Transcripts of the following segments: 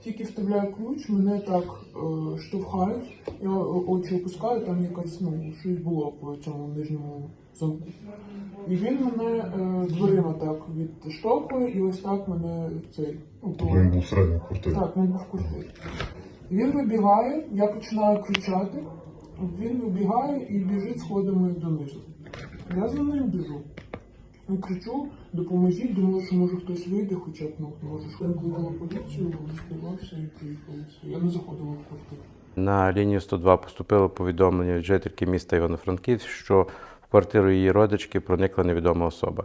Тільки вставляю ключ, мене так е, штовхають, я очі опускаю, там якась ну, щось було по цьому нижньому замку. І він мене е, дверима так відштовхує, і ось так мене цей ну, Він був всередині квартири. так, він був в квартирі. Він вибігає, я починаю кричати, він вибігає і біжить сходами донизу. Я за ним біжу. І кричу, допоможіть, думаю, що може хтось вийде, хоча б ну, може ж викликала поліцію, співався і приїхали. Я не заходила в квартиру. На лінію 102 поступило повідомлення від жительки міста Івано-Франківськ, що в квартиру її родички проникла невідома особа.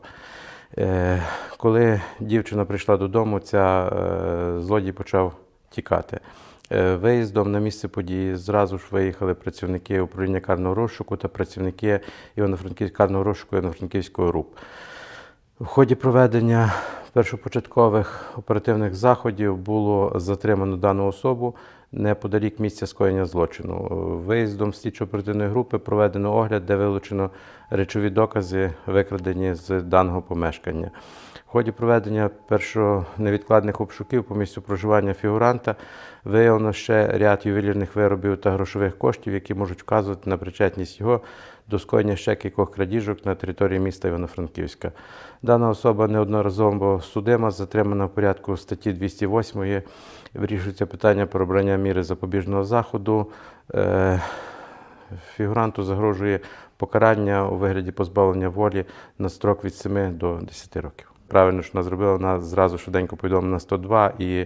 Е, Коли дівчина прийшла додому, ця е, злодій почав тікати. Е, Виїздом на місце події зразу ж виїхали працівники управління карного розшуку та працівники Івано-Франківського карного розшуку Івано-Франківського РУП. В ході проведення першопочаткових оперативних заходів було затримано дану особу неподалік місця скоєння злочину. Виїздом слідчо-оперативної групи проведено огляд, де вилучено речові докази, викрадені з даного помешкання. В ході проведення першого невідкладних обшуків по місцю проживання фігуранта виявлено ще ряд ювелірних виробів та грошових коштів, які можуть вказувати на причетність його до скоєння ще кількох крадіжок на території міста Івано-Франківська. Дана особа неодноразово судима, затримана в порядку статті 208. Вирішується питання про обрання міри запобіжного заходу. Е, Фігуранту загрожує покарання у вигляді позбавлення волі на строк від 7 до 10 років. Правильно, що вона зробила, вона зразу швиденько повідомила на 102, і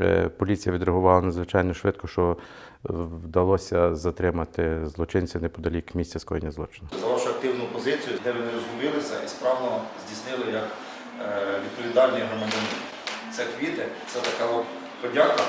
е, поліція відреагувала надзвичайно швидко, що вдалося затримати злочинця неподалік місця скоєння злочину. за вашу активну позицію, де ви не розгубилися і справно здійснили як е, відповідальний громадянин. Це квіти, це така подяка.